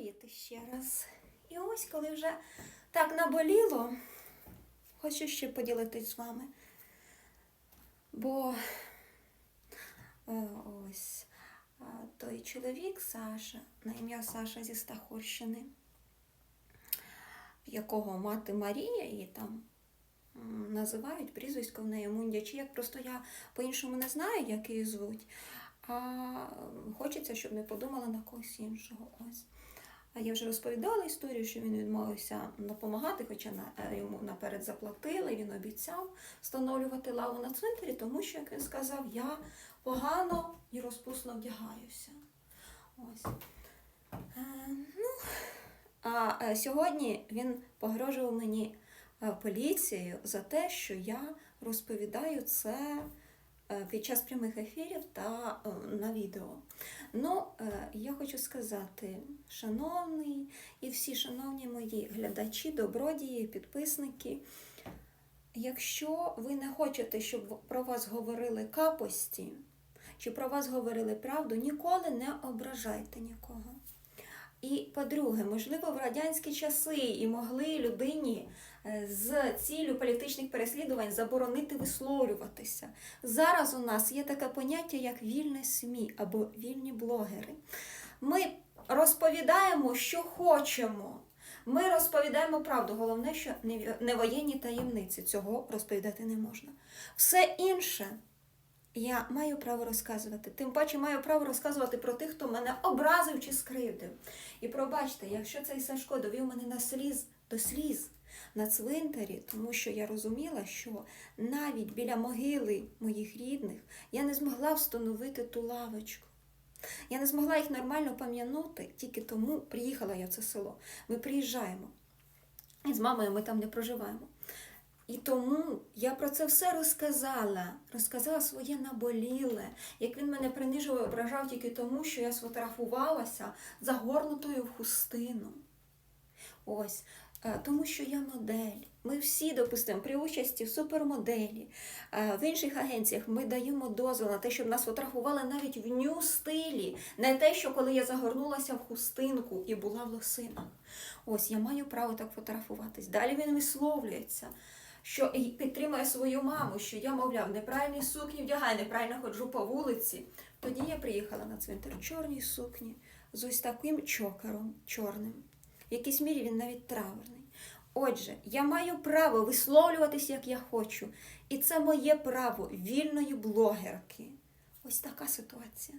Привіт ще раз. І ось, коли вже так наболіло, хочу ще поділитись з вами. Бо ось той чоловік Саша, на ім'я Саша зі Стахорщини, якого мати Марія і там називають прізвисько в неї Мундя, чи як просто я по-іншому не знаю, як її звуть. А хочеться, щоб не подумала на когось іншого. Ось. А я вже розповідала історію, що він відмовився допомагати, хоча на, е, йому наперед заплатили, він обіцяв встановлювати лаву на цвинтарі, тому що, як він сказав, я погано і розпусно вдягаюся. Ось. Е, ну, а е, сьогодні він погрожував мені е, поліцією за те, що я розповідаю це під час прямих ефірів та е, на відео. Ну, е, я хочу сказати, шановний і всі шановні мої глядачі, добродії, підписники, якщо ви не хочете, щоб про вас говорили капості, чи про вас говорили правду, ніколи не ображайте нікого. І по-друге, можливо, в радянські часи і могли людині е, з ціллю політичних переслідувань заборонити висловлюватися. Зараз у нас є таке поняття, як вільне СМІ або вільні блогери. Ми розповідаємо, що хочемо. Ми розповідаємо правду. Головне, що не- не воєнні таємниці цього розповідати не можна. Все інше я маю право розказувати. Тим паче маю право розказувати про тих, хто мене образив чи скривдив. І пробачте, якщо цей Сашко довів мене на сліз до сліз на цвинтарі, тому що я розуміла, що навіть біля могили моїх рідних я не змогла встановити ту лавочку. Я не змогла їх нормально пам'янути, тільки тому приїхала я в це село. Ми приїжджаємо. І з мамою ми там не проживаємо. І тому я про це все розказала, розказала своє наболіле, як він мене принижував і ображав тільки тому, що я сфотографувалася загорнутою в хустину. Ось, е, тому що я модель. Ми всі допустимо при участі в супермоделі. е, В інших агенціях ми даємо дозвіл на те, щоб нас фотографували навіть в ню стилі, не те, що коли я загорнулася в хустинку і була в лосинах. Ось я маю право так фотографуватись. Далі він висловлюється, що підтримує свою маму, що я, мовляв, неправильні сукні вдягаю, неправильно ходжу по вулиці. Тоді я приїхала на цвинтар в чорній сукні з ось таким чокером чорним. В якійсь мірі він навіть траурний. Отже, я маю право висловлюватись, як я хочу. І це моє право вільної блогерки. Ось така ситуація.